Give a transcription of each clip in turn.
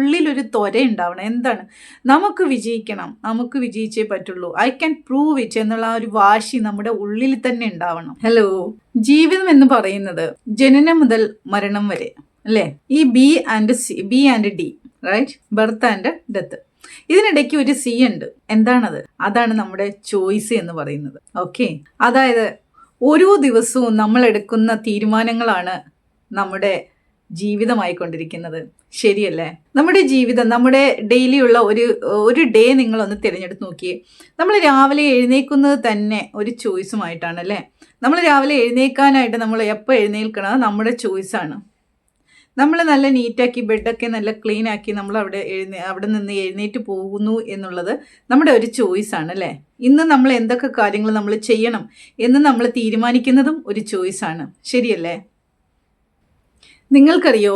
ഉള്ളിലൊരു ത്വര ഉണ്ടാവണം എന്താണ്? നമുക്ക് വിജയിക്കണം. നമുക്ക് വിജയിച്ചേ പറ്റുള്ളൂ. ഐ ക്യാൻ പ്രൂവ് ഇറ്റ് എന്നുള്ള ആ ഒരു വാശി നമ്മുടെ ഉള്ളിൽ തന്നെ ഉണ്ടാവണം. ഹലോ ജീവിതം എന്ന് പറയുന്നത് ജനനം മുതൽ മരണം വരെ അല്ലേ? ഈ B and C B and D right birth and death ഇതിനിടയ്ക്ക് ഒരു സി ഉണ്ട്. എന്താണത്? അതാണ് നമ്മുടെ ചോയ്സ് എന്ന് പറയുന്നത്. ഓക്കെ അതായത് ഓരോ ദിവസവും നമ്മൾ എടുക്കുന്ന തീരുമാനങ്ങളാണ് നമ്മുടെ ജീവിതമായിക്കൊണ്ടിരിക്കുന്നത്. ശരിയല്ലേ? നമ്മുടെ ജീവിതം നമ്മുടെ ഡെയിലി ഉള്ള ഒരു ഒരു ഡേ നിങ്ങളൊന്ന് തിരഞ്ഞെടുത്ത് നോക്കിയേ. നമ്മൾ രാവിലെ എഴുന്നേക്കുന്നത് തന്നെ ഒരു ചോയ്സുമായിട്ടാണ് അല്ലേ നമ്മൾ രാവിലെ എഴുന്നേക്കാനായിട്ട് നമ്മൾ എപ്പോൾ എഴുന്നേൽക്കണം നമ്മുടെ ചോയ്സാണ്. നമ്മൾ നല്ല നീറ്റാക്കി ബെഡൊക്കെ നല്ല ക്ലീൻ ആക്കി നമ്മൾ അവിടെ എഴുന്നേ അവിടെ നിന്ന് എഴുന്നേറ്റ് പോകുന്നു എന്നുള്ളത് നമ്മുടെ ഒരു ചോയ്സാണ് അല്ലേ? ഇന്ന് നമ്മൾ എന്തൊക്കെ കാര്യങ്ങൾ നമ്മൾ ചെയ്യണം എന്ന് നമ്മൾ തീരുമാനിക്കുന്നതും ഒരു ചോയ്സാണ്. ശരിയല്ലേ? നിങ്ങൾക്കറിയോ?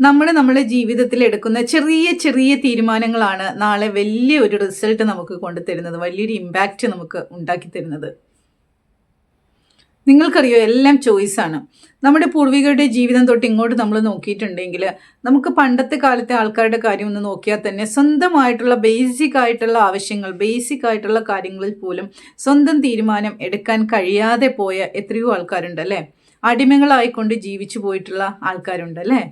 നമ്മൾ നമ്മുടെ ജീവിതത്തിൽ എടുക്കുന്ന ചെറിയ ചെറിയ തീരുമാനങ്ങളാണ് നാളെ വലിയ ഒരു റിസൾട്ട് നമുക്ക് കൊണ്ടുതരുന്നത് വലിയൊരു ഇമ്പാക്റ്റ് നമുക്ക് ഉണ്ടാക്കി തരുന്നത്. നിങ്ങൾക്കറിയോ എല്ലാം ചോയ്സാണ് നമ്മുടെ പൂർവികരുടെ ജീവിതം തൊട്ട് ഇങ്ങോട്ട് നമ്മൾ നോക്കിയിട്ടുണ്ടെങ്കിൽ നമുക്ക് പണ്ടത്തെ കാലത്തെ ആൾക്കാരുടെ കാര്യം ഒന്ന് നോക്കിയാൽ തന്നെ സ്വന്തമായിട്ടുള്ള ബേസിക് ആയിട്ടുള്ള ആവശ്യങ്ങൾ ബേസിക് ആയിട്ടുള്ള കാര്യങ്ങളിൽ പോലും സ്വന്തം തീരുമാനം എടുക്കാൻ കഴിയാതെ പോയ എത്രയോ ആൾക്കാരുണ്ട് അല്ലേ? അടിമകളായിക്കൊണ്ട് ജീവിച്ചു പോയിട്ടുള്ള ആൾക്കാരുണ്ട് അല്ലേ?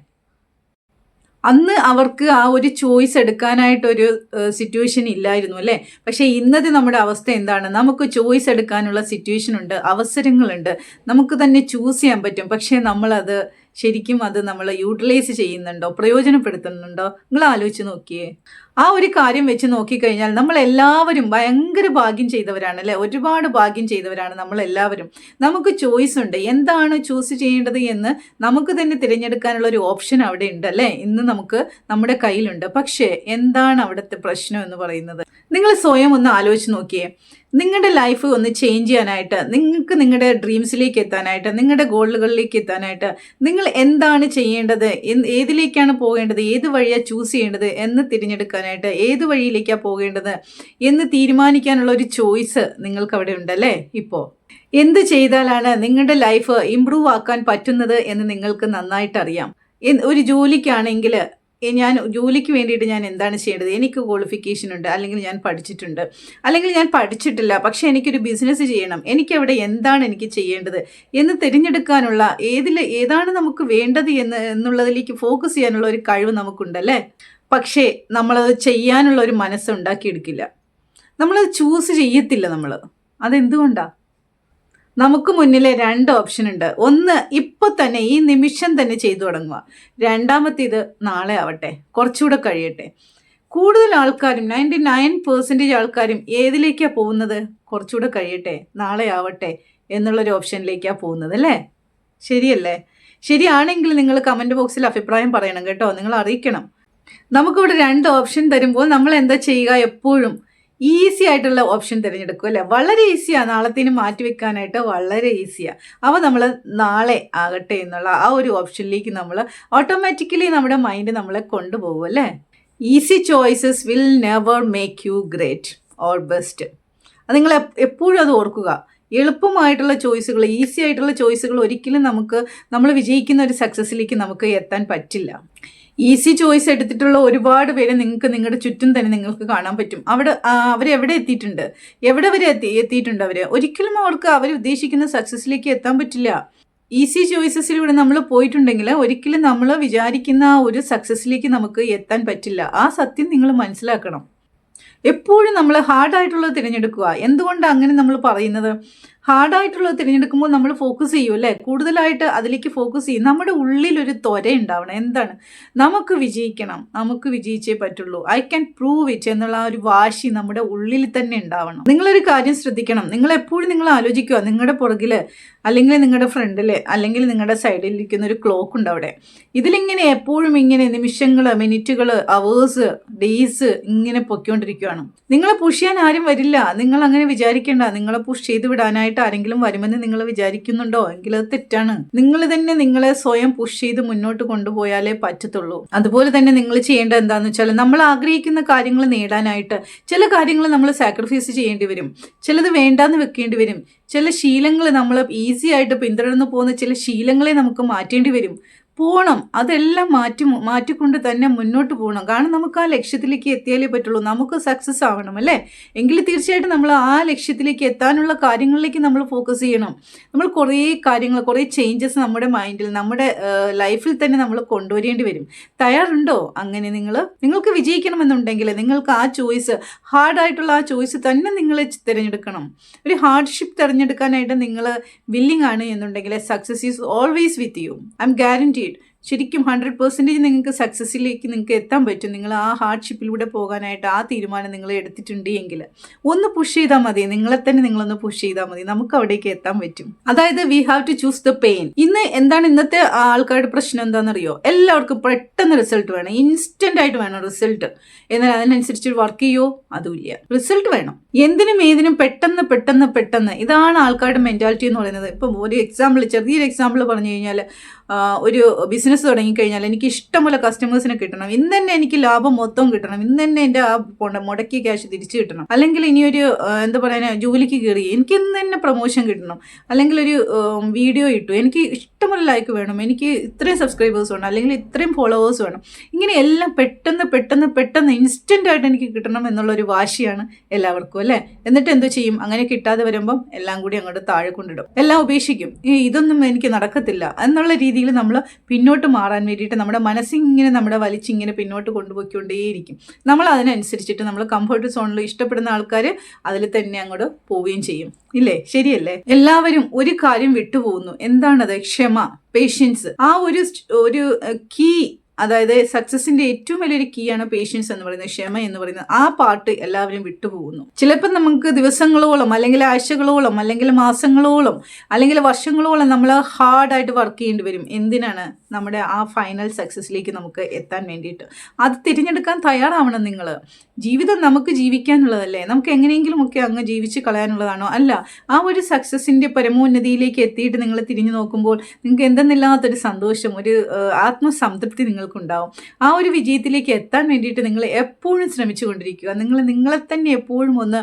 അന്ന് അവർക്ക് ആ ഒരു ചോയ്സ് എടുക്കാനായിട്ടൊരു സിറ്റുവേഷൻ ഇല്ലായിരുന്നു അല്ലേ? പക്ഷേ ഇന്നത്തെ നമ്മുടെ അവസ്ഥ എന്താണ്? നമുക്ക് ചോയ്സ് എടുക്കാനുള്ള സിറ്റുവേഷൻ ഉണ്ട് അവസരങ്ങളുണ്ട്. നമുക്ക് തന്നെ ചൂസ് ചെയ്യാൻ പറ്റും. പക്ഷേ നമ്മളത് ശരിക്കും അത് നമ്മൾ യൂട്ടിലൈസ് ചെയ്യുന്നുണ്ടോ? പ്രയോജനപ്പെടുത്തുന്നുണ്ടോ? നിങ്ങൾ ആലോചിച്ച് നോക്കിയേ. ആ ഒരു കാര്യം വെച്ച് നോക്കിക്കഴിഞ്ഞാൽ നമ്മൾ എല്ലാവരും ഭയങ്കര ഭാഗ്യം ചെയ്തവരാണ് അല്ലേ? ഒരുപാട് ഭാഗ്യം ചെയ്തവരാണ് നമ്മൾ എല്ലാവരും നമുക്ക് ചോയ്സ് ഉണ്ട്. എന്താണ് ചൂസ് ചെയ്യേണ്ടത് എന്ന് നമുക്ക് തന്നെ തിരഞ്ഞെടുക്കാനുള്ള ഒരു ഓപ്ഷൻ അവിടെ ഉണ്ട് അല്ലേ? ഇന്ന് നമുക്ക് നമ്മുടെ കയ്യിലുണ്ട്. പക്ഷേ എന്താണ് അവിടുത്തെ പ്രശ്നം എന്ന് പറയുന്നത്? നിങ്ങൾ സ്വയം ഒന്ന് ആലോചിച്ച് നോക്കിയേ. നിങ്ങളുടെ ലൈഫ് ഒന്ന് ചേഞ്ച് ചെയ്യാനായിട്ട് നിങ്ങൾക്ക് നിങ്ങളുടെ ഡ്രീംസിലേക്ക് എത്താനായിട്ട് നിങ്ങളുടെ ഗോളുകളിലേക്ക് എത്താനായിട്ട് നിങ്ങൾ എന്താണ് ചെയ്യേണ്ടത്? ഏതിലേക്കാണ് പോകേണ്ടത്? ഏത് വഴിയാണ് ചൂസ് ചെയ്യേണ്ടത് എന്ന് തിരഞ്ഞെടുക്കാനായിട്ട് ഏത് വഴിയിലേക്കാണ് പോകേണ്ടത് എന്ന് തീരുമാനിക്കാനുള്ള ഒരു ചോയ്സ് നിങ്ങൾക്ക് അവിടെ ഉണ്ടല്ലേ ഇപ്പോൾ എന്ത് ചെയ്താലാണ് നിങ്ങളുടെ ലൈഫ് ഇമ്പ്രൂവ് ആക്കാൻ പറ്റുന്നത് എന്ന് നിങ്ങൾക്ക് നന്നായിട്ട് അറിയാം ഒരു ജോലിക്കാണെങ്കിൽ ഞാൻ ജോലിക്ക് വേണ്ടിയിട്ട് ഞാൻ എന്താണ് ചെയ്യേണ്ടത്? എനിക്ക് ക്വാളിഫിക്കേഷൻ ഉണ്ട് അല്ലെങ്കിൽ ഞാൻ പഠിച്ചിട്ടുണ്ട്. അല്ലെങ്കിൽ ഞാൻ പഠിച്ചിട്ടില്ല പക്ഷേ എനിക്കൊരു ബിസിനസ് ചെയ്യണം. എനിക്ക് അവിടെ എന്താണ് എനിക്ക് ചെയ്യേണ്ടത്? എന്ന് തിരഞ്ഞെടുക്കാനുള്ള ഏതിൽ ഏതാണ് നമുക്ക് വേണ്ടത് എന്ന് എന്നുള്ളതിലേക്ക് ഫോക്കസ് ചെയ്യാനുള്ള ഒരു കഴിവ് നമുക്കുണ്ടല്ലേ? പക്ഷേ നമ്മളത് ചെയ്യാനുള്ള ഒരു മനസ്സ് ഉണ്ടാക്കിയെടുക്കില്ല. നമ്മളത് ചൂസ് ചെയ്യത്തില്ല നമ്മൾ അതെന്തുകൊണ്ടാണ് നമുക്ക് മുന്നിലെ രണ്ട് ഓപ്ഷൻ ഉണ്ട്. ഒന്ന് ഇപ്പോൾ തന്നെ ഈ നിമിഷം തന്നെ ചെയ്തു തുടങ്ങുക. രണ്ടാമത്തേത് നാളെ ആവട്ടെ. കുറച്ചുകൂടെ കഴിയട്ടെ. കൂടുതൽ ആൾക്കാരും നയന്റി നയൻ പെർസെന്റേജ് ആൾക്കാരും ഏതിലേക്കാണ് പോകുന്നത്? കുറച്ചുകൂടെ കഴിയട്ടെ. നാളെ ആവട്ടെ എന്നുള്ളൊരു ഓപ്ഷനിലേക്കാണ് പോകുന്നത് അല്ലേ? ശരിയല്ലേ? ശരിയാണെങ്കിൽ നിങ്ങൾ കമന്റ് ബോക്സിൽ അഭിപ്രായം പറയണം കേട്ടോ. നിങ്ങൾ അറിയിക്കണം. നമുക്കിവിടെ രണ്ട് ഓപ്ഷൻ തരുമ്പോൾ നമ്മൾ എന്താ ചെയ്യുക? എപ്പോഴും ഈസി ആയിട്ടുള്ള ഓപ്ഷൻ തിരഞ്ഞെടുക്കും അല്ലേ? വളരെ ഈസിയാണ് നാളത്തേന് മാറ്റി വെക്കാനായിട്ട് വളരെ ഈസിയാണ് അപ്പോൾ നമ്മൾ നാളെ ആകട്ടെ എന്നുള്ള ആ ഒരു ഓപ്ഷനിലേക്ക് നമ്മൾ ഓട്ടോമാറ്റിക്കലി നമ്മുടെ മൈൻഡ് നമ്മളെ കൊണ്ടുപോകും അല്ലേ? Easy choices will never make you great or best അത് നിങ്ങൾ എപ്പോഴും അത് ഓർക്കുക. എളുപ്പമായിട്ടുള്ള ചോയ്സുകൾ ഈസി ആയിട്ടുള്ള ചോയ്സുകൾ ഒരിക്കലും നമുക്ക് നമ്മൾ വിജയിക്കുന്ന ഒരു സക്സസ്സിലേക്ക് നമുക്ക് എത്താൻ പറ്റില്ല. ഈസി ചോയ്സ് എടുത്തിട്ടുള്ള ഒരുപാട് പേര് നിങ്ങൾക്ക് നിങ്ങളുടെ ചുറ്റും തന്നെ നിങ്ങൾക്ക് കാണാൻ പറ്റും. അവിടെ അവരെവിടെ എത്തിയിട്ടുണ്ട്? എവിടെ വരെ എത്തി എത്തിയിട്ടുണ്ട് അവർ ഒരിക്കലും അവർക്ക് അവർ ഉദ്ദേശിക്കുന്ന സക്സസ്സിലേക്ക് എത്താൻ പറ്റില്ല. ഈസി ചോയ്സസിലൂടെ നമ്മൾ പോയിട്ടുണ്ടെങ്കിൽ ഒരിക്കലും നമ്മൾ വിചാരിക്കുന്ന ആ ഒരു സക്സസ്സിലേക്ക് നമുക്ക് എത്താൻ പറ്റില്ല. ആ സത്യം നിങ്ങൾ മനസ്സിലാക്കണം. എപ്പോഴും നമ്മൾ ഹാർഡായിട്ടുള്ളത് തിരഞ്ഞെടുക്കുക. എന്തുകൊണ്ടാണ് അങ്ങനെ നമ്മൾ പറയുന്നത്? ഹാർഡായിട്ടുള്ളത് തിരഞ്ഞെടുക്കുമ്പോൾ നമ്മൾ ഫോക്കസ് ചെയ്യും അല്ലേ? കൂടുതലായിട്ട് അതിലേക്ക് ഫോക്കസ് ചെയ്യും. നമ്മുടെ ഉള്ളിലൊരു ത്വര ഉണ്ടാവണം. എന്താണ്? നമുക്ക് വിജയിക്കണം. നമുക്ക് വിജയിച്ചേ പറ്റുള്ളൂ. ഐ ക്യാൻ പ്രൂവ് ഇറ്റ് എന്നുള്ള ആ ഒരു വാശി നമ്മുടെ ഉള്ളിൽ തന്നെ ഉണ്ടാവണം. നിങ്ങളൊരു കാര്യം ശ്രദ്ധിക്കണം. നിങ്ങൾ എപ്പോഴും നിങ്ങൾ ആലോചിക്കുക. നിങ്ങളുടെ പുറകിൽ അല്ലെങ്കിൽ നിങ്ങളുടെ ഫ്രണ്ടിൽ അല്ലെങ്കിൽ നിങ്ങളുടെ സൈഡിൽ ഇരിക്കുന്ന ഒരു ക്ലോക്ക് ഉണ്ട് അവിടെ. ഇതിലിങ്ങനെ എപ്പോഴും ഇങ്ങനെ നിമിഷങ്ങൾ മിനിറ്റുകൾ അവേഴ്സ് ഡേയ്സ് ഇങ്ങനെ പൊയ്ക്കൊണ്ടിരിക്കുകയാണ്. നിങ്ങളെ പുഷ് ചെയ്യാൻ ആരും വരില്ല. നിങ്ങൾ അങ്ങനെ വിചാരിക്കേണ്ട. നിങ്ങളെ പുഷ് ചെയ്ത് വിടാനായിട്ട് ആരെങ്കിലും വരുമെന്ന് നിങ്ങൾ വിചാരിക്കുന്നുണ്ടോ? എങ്കിൽ അത് തെറ്റാണ്. നിങ്ങൾ തന്നെ നിങ്ങളെ സ്വയം പുഷ് ചെയ്ത് മുന്നോട്ട് കൊണ്ടുപോയാലേ പറ്റത്തുള്ളൂ. അതുപോലെ തന്നെ നിങ്ങൾ ചെയ്യേണ്ടത് എന്താണെന്ന് വെച്ചാൽ നമ്മൾ ആഗ്രഹിക്കുന്ന കാര്യങ്ങൾ നേടാനായിട്ട് ചില കാര്യങ്ങൾ നമ്മൾ സാക്രിഫൈസ് ചെയ്യേണ്ടി വരും. ചിലത് വേണ്ടാന്ന് വെക്കേണ്ടി വരും. ചില ശീലങ്ങൾ നമ്മൾ ഈസി ആയിട്ട് പിന്തുടർന്നു പോകുന്ന ചില ശീലങ്ങളെ നമുക്ക് മാറ്റേണ്ടി വരും. പോകണം അതെല്ലാം മാറ്റി മാറ്റിക്കൊണ്ട് തന്നെ മുന്നോട്ട് പോകണം കാരണം നമുക്ക് ആ ലക്ഷ്യത്തിലേക്ക് എത്തിയാലേ പറ്റുള്ളൂ. നമുക്ക് സക്സസ് ആവണം അല്ലേ? എങ്കിൽ തീർച്ചയായിട്ടും നമ്മൾ ആ ലക്ഷ്യത്തിലേക്ക് എത്താനുള്ള കാര്യങ്ങളിലേക്ക് നമ്മൾ ഫോക്കസ് ചെയ്യണം. നമ്മൾ കുറേ കാര്യങ്ങൾ കുറേ ചേഞ്ചസ് നമ്മുടെ മൈൻഡിൽ നമ്മുടെ ലൈഫിൽ തന്നെ നമ്മൾ കൊണ്ടുവരേണ്ടി വരും. തയ്യാറുണ്ടോ? അങ്ങനെ നിങ്ങൾ നിങ്ങൾക്ക് വിജയിക്കണമെന്നുണ്ടെങ്കിൽ നിങ്ങൾക്ക് ആ ചോയ്സ് ഹാർഡായിട്ടുള്ള ആ ചോയ്സ് തന്നെ നിങ്ങൾ തിരഞ്ഞെടുക്കണം. ഒരു ഹാർഡ്ഷിപ്പ് തിരഞ്ഞെടുക്കാനായിട്ട് നിങ്ങൾ വില്ലിംഗ് ആണ് എന്നുണ്ടെങ്കിൽ success is always with you I'm guaranteed ശരിക്കും ഹൺഡ്രഡ് പെർസെന്റേജ് നിങ്ങൾക്ക് സക്സസ്സിലേക്ക് നിങ്ങൾക്ക് എത്താൻ പറ്റും. നിങ്ങൾ ആ ഹാർഡ്ഷിപ്പിലൂടെ പോകാനായിട്ട് ആ തീരുമാനം നിങ്ങൾ എടുത്തിട്ടുണ്ട് എങ്കിൽ. ഒന്ന് പുഷ് ചെയ്താൽ മതി. നിങ്ങളെ തന്നെ നിങ്ങളൊന്ന് പുഷ് ചെയ്താൽ മതി. നമുക്ക് അവിടേക്ക് എത്താൻ പറ്റും. അതായത് we have to choose the pain ഇന്ന് എന്താണ് ഇന്നത്തെ ആൾക്കാരുടെ പ്രശ്നം എന്താണെന്നറിയോ? എല്ലാവർക്കും പെട്ടെന്ന് റിസൾട്ട് വേണം. ഇൻസ്റ്റന്റ് ആയിട്ട് വേണം റിസൾട്ട് എന്നാൽ അതിനനുസരിച്ച് വർക്ക് ചെയ്യോ? അതുമില്ല റിസൾട്ട് വേണം. എന്തിനും ഏതിനും പെട്ടെന്ന് പെട്ടെന്ന് പെട്ടെന്ന്. ഇതാണ് ആൾക്കാരുടെ മെന്റാലിറ്റി എന്ന് പറയുന്നത്. ഇപ്പം ഒരു എക്സാമ്പിൾ ചെറിയൊരു എക്സാമ്പിൾ പറഞ്ഞു കഴിഞ്ഞാൽ ഒരു ബിസിനസ് തുടങ്ങിക്കഴിഞ്ഞാൽ എനിക്ക് ഇഷ്ടമുള്ള കസ്റ്റമേഴ്സിനെ കിട്ടണം. ഇന്ന് തന്നെ എനിക്ക് ലാഭം മൊത്തം കിട്ടണം. ഇന്ന് തന്നെ എന്റെ ആ മുടക്കിയ ക്യാഷ് തിരിച്ചു കിട്ടണം. അല്ലെങ്കിൽ ഇനിയൊരു എന്താ പറയുക ജോലിക്ക് കയറി എനിക്ക് ഇന്ന് തന്നെ പ്രൊമോഷൻ കിട്ടണം. അല്ലെങ്കിൽ ഒരു വീഡിയോ ഇട്ടു. എനിക്ക് ഇഷ്ടമുള്ള ലൈക്ക് വേണം. എനിക്ക് ഇത്രയും സബ്സ്ക്രൈബേഴ്സ് വേണം. അല്ലെങ്കിൽ ഇത്രയും ഫോളോവേഴ്സ് വേണം. ഇങ്ങനെ എല്ലാം പെട്ടെന്ന് പെട്ടെന്ന് പെട്ടെന്ന് ഇൻസ്റ്റന്റ് ആയിട്ട് എനിക്ക് കിട്ടണം എന്നുള്ളൊരു വാശിയാണ് എല്ലാവർക്കും അല്ലേ? എന്നിട്ട് എന്തോ ചെയ്യും? അങ്ങനെ കിട്ടാതെ വരുമ്പം എല്ലാം കൂടി അങ്ങോട്ട് താഴെ കൊണ്ടിടും. എല്ലാം ഉപേക്ഷിക്കും. ഇതൊന്നും എനിക്ക് നടക്കത്തില്ല എന്നുള്ള രീതിയിൽ നമ്മൾ പിന്നോട്ട് മാറാൻ വേണ്ടിയിട്ട് നമ്മുടെ മനസ്സിങ്ങനെ നമ്മുടെ വലിച്ചിങ്ങനെ പിന്നോട്ട് കൊണ്ടുപോയിക്കൊണ്ടേയിരിക്കും. നമ്മൾ അതിനനുസരിച്ചിട്ട് നമ്മൾ കംഫർട്ട് സോണിൽ ഇഷ്ടപ്പെടുന്ന ആൾക്കാർ അതിൽ തന്നെ അങ്ങോട്ട് പോവുകയും ചെയ്യും. ഇല്ലേ? ശരിയല്ലേ? എല്ലാവരും ഒരു കാര്യം വിട്ടുപോകുന്നു. എന്താണത്? ക്ഷമ പേഷ്യൻസ് ആ ഒരു ഒരു കീ അതായത് സക്സസിന്റെ ഏറ്റവും വലിയൊരു കീ ആണ് പേഷ്യൻസ് എന്ന് പറയുന്നത് ക്ഷമ എന്ന് പറയുന്നത്. ആ പാട്ട് എല്ലാവരും വിട്ടുപോകുന്നു. ചിലപ്പോൾ നമുക്ക് ദിവസങ്ങളോളം അല്ലെങ്കിൽ ആഴ്ചകളോളം അല്ലെങ്കിൽ മാസങ്ങളോളം അല്ലെങ്കിൽ വർഷങ്ങളോളം നമ്മൾ ഹാർഡായിട്ട് വർക്ക് ചെയ്യേണ്ടി വരും. എന്തിനാണ്? നമ്മുടെ ആ ഫൈനൽ സക്സസ്സിലേക്ക് നമുക്ക് എത്താൻ വേണ്ടിയിട്ട്. അത് തിരഞ്ഞെടുക്കാൻ തയ്യാറാവണം നിങ്ങൾ. ജീവിതം നമുക്ക് ജീവിക്കാനുള്ളതല്ലേ? നമുക്ക് എങ്ങനെയെങ്കിലും ഒക്കെ അങ്ങ് ജീവിച്ച് കളയാനുള്ളതാണോ? അല്ല ആ ഒരു സക്സസിന്റെ പരമോന്നതിയിലേക്ക് എത്തിയിട്ട് നിങ്ങൾ തിരിഞ്ഞു നോക്കുമ്പോൾ നിങ്ങൾക്ക് എന്തെന്നില്ലാത്തൊരു സന്തോഷം ഒരു ആ, ആത്മസംതൃപ്തി നിങ്ങൾക്കുണ്ടാവും. ആ ഒരു വിജയത്തിലേക്ക് എത്താൻ വേണ്ടിയിട്ട് നിങ്ങൾ എപ്പോഴും ശ്രമിച്ചുകൊണ്ടിരിക്കുക. നിങ്ങൾ നിങ്ങളെ തന്നെ എപ്പോഴും ഒന്ന്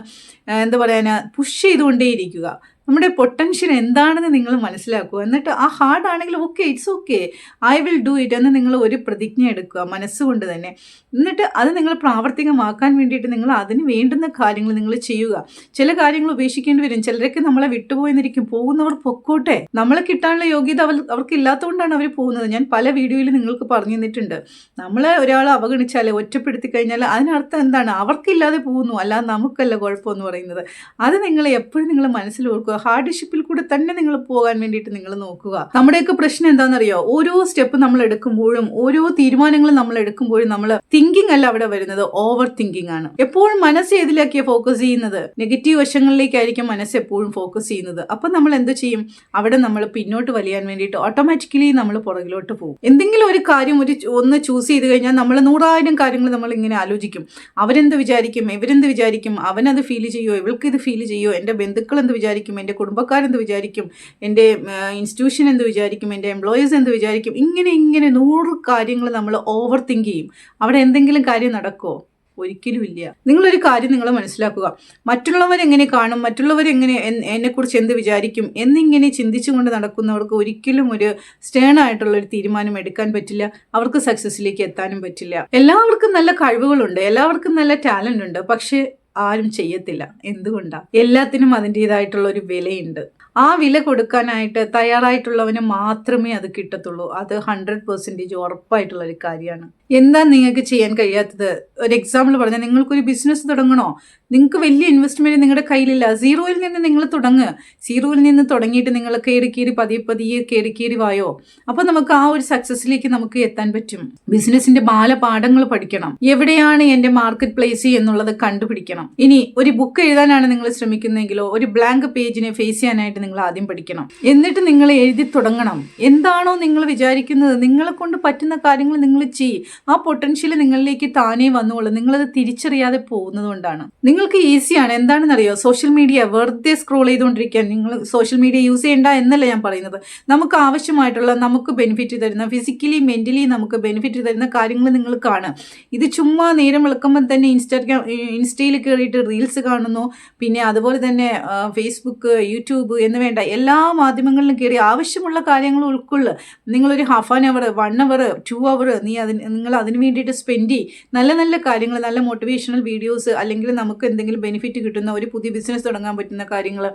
എന്താ പറയാനാ പുഷ് ചെയ്തുകൊണ്ടേയിരിക്കുക. നമ്മുടെ പൊട്ടൻഷ്യൽ എന്താണെന്ന് നിങ്ങൾ മനസ്സിലാക്കുക. എന്നിട്ട് ആ ഹാർഡ് ആണെങ്കിൽ okay it's okay I will do it എന്ന് നിങ്ങൾ ഒരു പ്രതിജ്ഞ എടുക്കുക മനസ്സുകൊണ്ട് തന്നെ. എന്നിട്ട് അത് നിങ്ങൾ പ്രാവർത്തികമാക്കാൻ വേണ്ടിയിട്ട് നിങ്ങൾ അതിന് വേണ്ടുന്ന കാര്യങ്ങൾ നിങ്ങൾ ചെയ്യുക. ചില കാര്യങ്ങൾ ഉപേക്ഷിക്കേണ്ടി വരും. ചിലരൊക്കെ നമ്മളെ വിട്ടുപോയെന്നിരിക്കും. പോകുന്നവർ പൊക്കോട്ടെ. നമ്മളെ കിട്ടാനുള്ള യോഗ്യത അവർ അവർക്ക് ഇല്ലാത്തതുകൊണ്ടാണ് അവർ പോകുന്നത്. ഞാൻ പല വീഡിയോയിൽ നിങ്ങൾക്ക് പറഞ്ഞു തന്നിട്ടുണ്ട് നമ്മളെ ഒരാളെ അവഗണിച്ചാൽ ഒറ്റപ്പെടുത്തി കഴിഞ്ഞാൽ അതിനർത്ഥം എന്താണ്? അവർക്കില്ലാതെ പോകുന്നു. അല്ലാതെ നമുക്കല്ല കുഴപ്പമെന്ന് പറയുന്നത്. അത് നിങ്ങൾ എപ്പോഴും നിങ്ങൾ മനസ്സിൽ ഓർക്കുക ഹാർഡ്ഷിപ്പിൽ കൂടെ തന്നെ നിങ്ങൾ പോകാൻ വേണ്ടിയിട്ട് നിങ്ങൾ നോക്കുക. നമ്മുടെയൊക്കെ പ്രശ്നം എന്താണെന്നറിയോ? ഓരോ സ്റ്റെപ്പ് നമ്മൾ എടുക്കുമ്പോഴും ഓരോ തീരുമാനങ്ങൾ നമ്മൾ എടുക്കുമ്പോഴും നമ്മൾ തിങ്കിങ് അല്ല അവിടെ വരുന്നത്. ഓവർ തിങ്കിങ് ആണ്. എപ്പോഴും മനസ്സ് ഏതിലേക്കാണ് ഫോക്കസ് ചെയ്യുന്നത്? നെഗറ്റീവ് വശങ്ങളിലേക്കായിരിക്കും മനസ്സ് എപ്പോഴും ഫോക്കസ് ചെയ്യുന്നത്. അപ്പൊ നമ്മൾ എന്ത് ചെയ്യും? അവിടെ നമ്മൾ പിന്നോട്ട് വലിയാൻ വേണ്ടിയിട്ട് ഓട്ടോമാറ്റിക്കലി നമ്മൾ പുറകിലോട്ട് പോകും. എന്തെങ്കിലും ഒരു കാര്യം ഒരു ഒന്ന് ചൂസ് ചെയ്ത് കഴിഞ്ഞാൽ നമ്മൾ നൂറായിരം കാര്യങ്ങൾ നമ്മൾ ഇങ്ങനെ ആലോചിക്കും. അവരെന്ത് വിചാരിക്കും? ഇവരെന്ത് വിചാരിക്കും? അവനത് ഫീൽ ചെയ്യോ? ഇവൾക്ക് ഇത് ഫീൽ ചെയ്യോ? എന്റെ ബന്ധുക്കൾ എന്ത് വിചാരിക്കും? എന്റെ കുടുംബക്കാരെന്ത് വിചാരിക്കും? എന്റെ ഇൻസ്റ്റിറ്റ്യൂഷൻ എന്ത് വിചാരിക്കും? എന്റെ എംപ്ലോയീസ് എന്ത് വിചാരിക്കും? ഇങ്ങനെ ഇങ്ങനെ നൂറ് കാര്യങ്ങൾ നമ്മൾ ഓവർ തിങ്ക് ചെയ്യും. അവിടെ എന്തെങ്കിലും കാര്യം നടക്കുമോ ഒരിക്കലും ഇല്ല. നിങ്ങളൊരു കാര്യം നിങ്ങൾ മനസ്സിലാക്കുക. മറ്റുള്ളവർ എങ്ങനെ കാണും? മറ്റുള്ളവർ എങ്ങനെ എന്നെക്കുറിച്ച് എന്ത് വിചാരിക്കും? എന്നിങ്ങനെ ചിന്തിച്ചുകൊണ്ട് നടക്കുന്നവർക്ക് ഒരിക്കലും ഒരു സ്റ്റേൺ ആയിട്ടുള്ള ഒരു തീരുമാനം എടുക്കാൻ പറ്റില്ല. അവർക്ക് സക്സസ്സിലേക്ക് എത്താനും പറ്റില്ല. എല്ലാവർക്കും നല്ല കഴിവുകളുണ്ട്. എല്ലാവർക്കും നല്ല ടാലന്റ് ഉണ്ട്. പക്ഷേ ആരും ചെയ്യത്തില്ല. എന്തുകൊണ്ടാ? എല്ലാത്തിനും അതിന്റെതായിട്ടുള്ള ഒരു വിലയുണ്ട്. ആ വില കൊടുക്കാനായിട്ട് തയ്യാറായിട്ടുള്ളവന് മാത്രമേ അത് കിട്ടത്തുള്ളൂ. അത് ഹൺഡ്രഡ് പെർസെന്റേജ് ഉറപ്പായിട്ടുള്ള ഒരു കാര്യമാണ്. എന്താ നിങ്ങൾക്ക് ചെയ്യാൻ കഴിയാത്തത്? ഒരു എക്സാമ്പിൾ പറഞ്ഞാൽ നിങ്ങൾക്കൊരു ബിസിനസ് തുടങ്ങണോ? നിങ്ങൾക്ക് വലിയ ഇൻവെസ്റ്റ്മെന്റ് നിങ്ങളുടെ കയ്യിലില്ല. സീറോയിൽ നിന്ന് നിങ്ങൾ തുടങ്ങുക സീറോയിൽ നിന്ന് തുടങ്ങിയിട്ട് നിങ്ങൾ കയറി കയറി പതിയെ പതിയെ കയറി കയറി വായോ. അപ്പോൾ നമുക്ക് ആ ഒരു സക്സസ്സിലേക്ക് നമുക്ക് എത്താൻ പറ്റും. ബിസിനസിന്റെ ബാലപാഠങ്ങൾ പഠിക്കണം. എവിടെയാണ് എന്റെ മാർക്കറ്റ് പ്ലേസ് എന്നുള്ളത് കണ്ടുപിടിക്കണം. ഇനി ഒരു ബുക്ക് എഴുതാനാണ് നിങ്ങൾ ശ്രമിക്കുന്നതെങ്കിലോ ഒരു ബ്ലാങ്ക് പേജിനെ ഫേസ് ചെയ്യാനായിട്ട് നിങ്ങൾ ആദ്യം പഠിക്കണം. എന്നിട്ട് നിങ്ങൾ എഴുതി തുടങ്ങണം. എന്താണോ നിങ്ങൾ വിചാരിക്കുന്നത്. നിങ്ങളെ കൊണ്ട് പറ്റുന്ന കാര്യങ്ങൾ നിങ്ങൾ ചെയ്യ്. ആ പൊട്ടൻഷ്യൽ നിങ്ങളിലേക്ക് താനേ വന്നോളും നിങ്ങളത് തിരിച്ചറിയാതെ പോകുന്നതുകൊണ്ടാണ് നിങ്ങൾക്ക് ഈസിയാണ് എന്താണെന്നറിയോ? സോഷ്യൽ മീഡിയ വെറുതെ സ്ക്രോൾ ചെയ്തുകൊണ്ടിരിക്കാൻ നിങ്ങൾ സോഷ്യൽ മീഡിയ യൂസ് ചെയ്യേണ്ട എന്നല്ല ഞാൻ പറയുന്നത്. നമുക്ക് ആവശ്യമായിട്ടുള്ള നമുക്ക് ബെനിഫിറ്റ് തരുന്ന ഫിസിക്കലി മെന്റലി നമുക്ക് ബെനിഫിറ്റ് തരുന്ന കാര്യങ്ങൾ നിങ്ങൾ കാണുക. ഇത് ചുമ്മാ നേരം വിളക്കുമ്പോൾ തന്നെ ഇൻസ്റ്റാഗ്രാം ഇൻസ്റ്റയിൽ കയറിയിട്ട് റീൽസ് കാണുന്നു. പിന്നെ അതുപോലെ തന്നെ ഫേസ്ബുക്ക് യൂട്യൂബ് എന്ന് വേണ്ട എല്ലാ മാധ്യമങ്ങളിലും കയറി ആവശ്യമുള്ള കാര്യങ്ങൾ ഉൾക്കൊള്ളുക നിങ്ങളൊരു half an hour one hour two hour നീ അതിന് നിങ്ങൾ അതിന് വേണ്ടിയിട്ട് സ്പെൻഡ് ചെയ്യും. നല്ല നല്ല കാര്യങ്ങൾ നല്ല മോട്ടിവേഷണൽ വീഡിയോസ് അല്ലെങ്കിൽ നമുക്ക് എന്തെങ്കിലും ബെനിഫിറ്റ് കിട്ടുന്ന ഒരു പുതിയ ബിസിനസ് തുടങ്ങാൻ പറ്റുന്ന കാര്യങ്ങൾ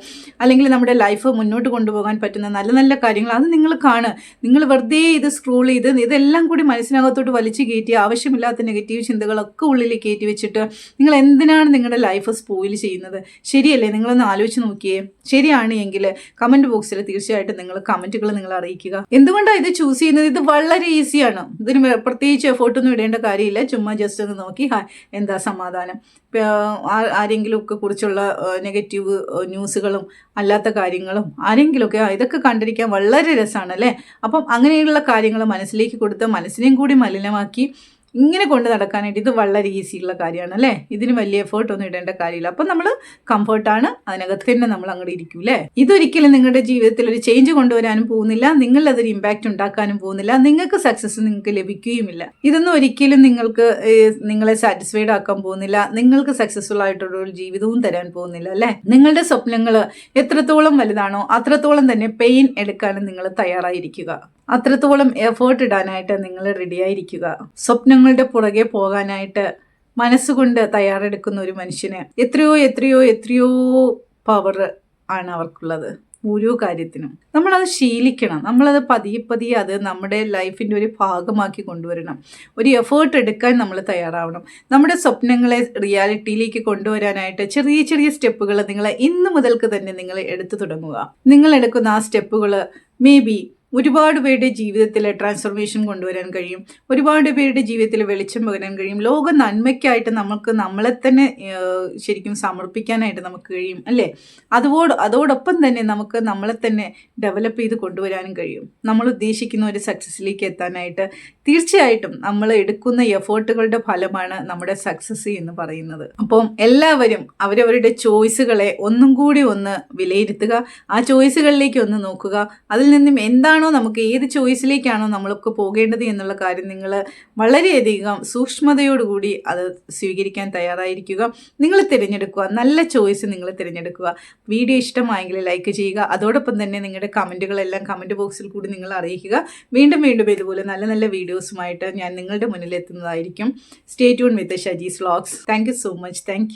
അല്ലെങ്കിൽ നമ്മുടെ ലൈഫ് മുന്നോട്ട് കൊണ്ടുപോകാൻ പറ്റുന്ന നല്ല നല്ല കാര്യങ്ങൾ അത് നിങ്ങൾ കാണുക. നിങ്ങൾ വെറുതെ ഇത് സ്ക്രോൾ ചെയ്ത് ഇതെല്ലാം കൂടി മനസ്സിനകത്തോട്ട് വലിച്ചു കയറ്റി ആവശ്യമില്ലാത്ത നെഗറ്റീവ് ചിന്തകളൊക്കെ ഉള്ളിൽ കയറ്റി വെച്ചിട്ട് നിങ്ങൾ എന്തിനാണ് നിങ്ങളുടെ ലൈഫ് സ്പോയിൽ ചെയ്യുന്നത്? ശരിയല്ലേ? നിങ്ങളൊന്ന് ആലോചിച്ച് നോക്കിയേ. ശരിയാണ് എങ്കിൽ കമന്റ് ബോക്സിൽ തീർച്ചയായിട്ടും നിങ്ങൾ കമന്റുകൾ നിങ്ങൾ അറിയിക്കുക. എന്തുകൊണ്ടാണ് ഇത് ചൂസ് ചെയ്യുന്നത്? ഇത് വളരെ ഈസിയാണ് ഇതിന് പ്രത്യേകിച്ച് എഫേർട്ടൊന്നും ഇടേണ്ട കാര്യമില്ല. ചുമ്മാ ജസ്റ്റ് ഒന്ന് നോക്കി. എന്താ സമാധാനം? ആരെങ്കിലുമൊക്കെ കുറിച്ചുള്ള നെഗറ്റീവ് ന്യൂസുകളും അല്ലാത്ത കാര്യങ്ങളും ആരെങ്കിലുമൊക്കെ ഇതൊക്കെ കണ്ടിരിക്കാൻ വളരെ രസമാണ് അല്ലേ? അപ്പം അങ്ങനെയുള്ള കാര്യങ്ങൾ മനസ്സിലേക്ക് കൊടുത്ത് മനസ്സിനെയും കൂടി മലിനമാക്കി ഇങ്ങനെ കൊണ്ട് നടക്കാനായിട്ട് ഇത് വളരെ ഈസിയുള്ള കാര്യമാണ് അല്ലേ? ഇതിന് വലിയ എഫേർട്ട് ഒന്നും ഇടേണ്ട കാര്യമില്ല. അപ്പം നമ്മൾ കംഫർട്ടാണ് അതിനകത്ത് തന്നെ നമ്മൾ അങ്ങോട്ട് ഇരിക്കും അല്ലേ? ഇതൊരിക്കലും നിങ്ങളുടെ ജീവിതത്തിൽ ഒരു ചേഞ്ച് കൊണ്ടുവരാനും പോകുന്നില്ല നിങ്ങൾ അതൊരു ഇമ്പാക്റ്റ് ഉണ്ടാക്കാനും പോകുന്നില്ല നിങ്ങൾക്ക് സക്സസ് നിങ്ങൾക്ക് ലഭിക്കുകയുമില്ല. ഇതൊന്നും ഒരിക്കലും നിങ്ങൾക്ക് നിങ്ങളെ സാറ്റിസ്ഫൈഡ് ആക്കാൻ പോകുന്നില്ല നിങ്ങൾക്ക് സക്സസ്ഫുൾ ആയിട്ടുള്ള ഒരു ജീവിതവും തരാൻ പോകുന്നില്ല അല്ലേ? നിങ്ങളുടെ സ്വപ്നങ്ങൾ എത്രത്തോളം വലുതാണോ അത്രത്തോളം തന്നെ പെയിൻ എടുക്കാനും നിങ്ങൾ തയ്യാറായിരിക്കുക. അത്രത്തോളം എഫേർട്ട് ഇടാനായിട്ട് നിങ്ങൾ റെഡിയായിരിക്കുക സ്വപ്നങ്ങളുടെ പുറകെ പോകാനായിട്ട് മനസ്സുകൊണ്ട് തയ്യാറെടുക്കുന്ന ഒരു മനുഷ്യന് എത്രയോ എത്രയോ എത്രയോ പവർ ആണ് അവർക്കുള്ളത്. ഓരോ കാര്യത്തിനും. നമ്മളത് ശീലിക്കണം. നമ്മളത് പതിയെ പതിയെ അത് നമ്മുടെ ലൈഫിന്റെ ഒരു ഭാഗമാക്കി കൊണ്ടുവരണം. ഒരു എഫേർട്ട് എടുക്കാൻ നമ്മൾ തയ്യാറാവണം. നമ്മുടെ സ്വപ്നങ്ങളെ റിയാലിറ്റിയിലേക്ക് കൊണ്ടുവരാനായിട്ട് ചെറിയ ചെറിയ സ്റ്റെപ്പുകൾ നിങ്ങൾ ഇന്ന് മുതൽക്ക് തന്നെ നിങ്ങൾ എടുത്തു തുടങ്ങുക. നിങ്ങൾ എടുക്കുന്ന ആ സ്റ്റെപ്പുകൾ മേ ബി ഒരുപാട് പേരുടെ ജീവിതത്തിൽ ട്രാൻസ്ഫോർമേഷൻ കൊണ്ടുവരാൻ കഴിയും. ഒരുപാട് പേരുടെ ജീവിതത്തിൽ വെളിച്ചം പകരാൻ കഴിയും. ലോക നന്മയ്ക്കായിട്ട് നമുക്ക് നമ്മളെ തന്നെ ശരിക്കും സമർപ്പിക്കാനായിട്ട് നമുക്ക് കഴിയും അല്ലേ? അതോട് അതോടൊപ്പം തന്നെ നമുക്ക് നമ്മളെ തന്നെ ഡെവലപ്പ് ചെയ്ത് കൊണ്ടുവരാനും കഴിയും. നമ്മൾ ഉദ്ദേശിക്കുന്ന ഒരു സക്സസ്സിലേക്ക് എത്താനായിട്ട് തീർച്ചയായിട്ടും നമ്മൾ എടുക്കുന്ന എഫേർട്ടുകളുടെ ഫലമാണ് നമ്മുടെ സക്സസ് എന്ന് പറയുന്നത്. അപ്പം എല്ലാവരും അവരവരുടെ ചോയ്സുകളെ ഒന്നും കൂടി ഒന്ന് വിലയിരുത്തുക. ആ ചോയ്സുകളിലേക്ക് ഒന്ന് നോക്കുക. അതിൽ നിന്നും എന്താണോ നമുക്ക് ഏത് ചോയ്സിലേക്കാണോ നമ്മൾക്ക് പോകേണ്ടത് എന്നുള്ള കാര്യം നിങ്ങൾ വളരെയധികം സൂക്ഷ്മതയോടുകൂടി അത് സ്വീകരിക്കാൻ തയ്യാറായിരിക്കുക. നിങ്ങൾ തിരഞ്ഞെടുക്കുക. നല്ല ചോയ്സ് നിങ്ങൾ തിരഞ്ഞെടുക്കുക. വീഡിയോ ഇഷ്ടമായെങ്കിൽ ലൈക്ക് ചെയ്യുക. അതോടൊപ്പം തന്നെ നിങ്ങളുടെ കമന്റുകളെല്ലാം കമന്റ് ബോക്സിൽ കൂടി നിങ്ങൾ അറിയിക്കുക. വീണ്ടും വീണ്ടും ഇതുപോലെ നല്ല നല്ല വീഡിയോസുമായിട്ട് ഞാൻ നിങ്ങളുടെ മുന്നിലെത്തുന്നതായിരിക്കും. Stay tune with Shaji's vlogs thank so much thank